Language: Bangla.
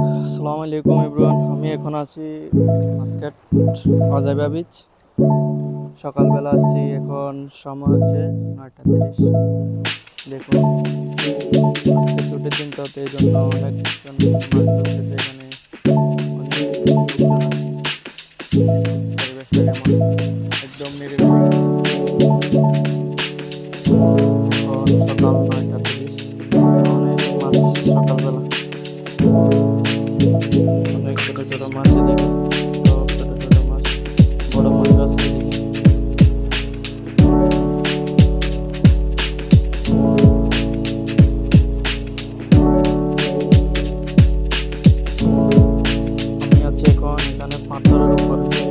আসসালামু আলাইকুম এভরিওয়ান, আমি এখন আছি মাস্কেট অজাইবা বিচ সকালবেলা আসছি এখন, সময় হচ্ছে নয়টা তিরিশ। দেখুন, আজকে ছুটির দিন তো এই জন্য অনেকজন মাছ এখানে। অনেক পরিবেশটা কেমন? একদম সকাল নয়টা তিরিশ। অনেক মাছ সকালবেলা। এখানে পাথরের উপরে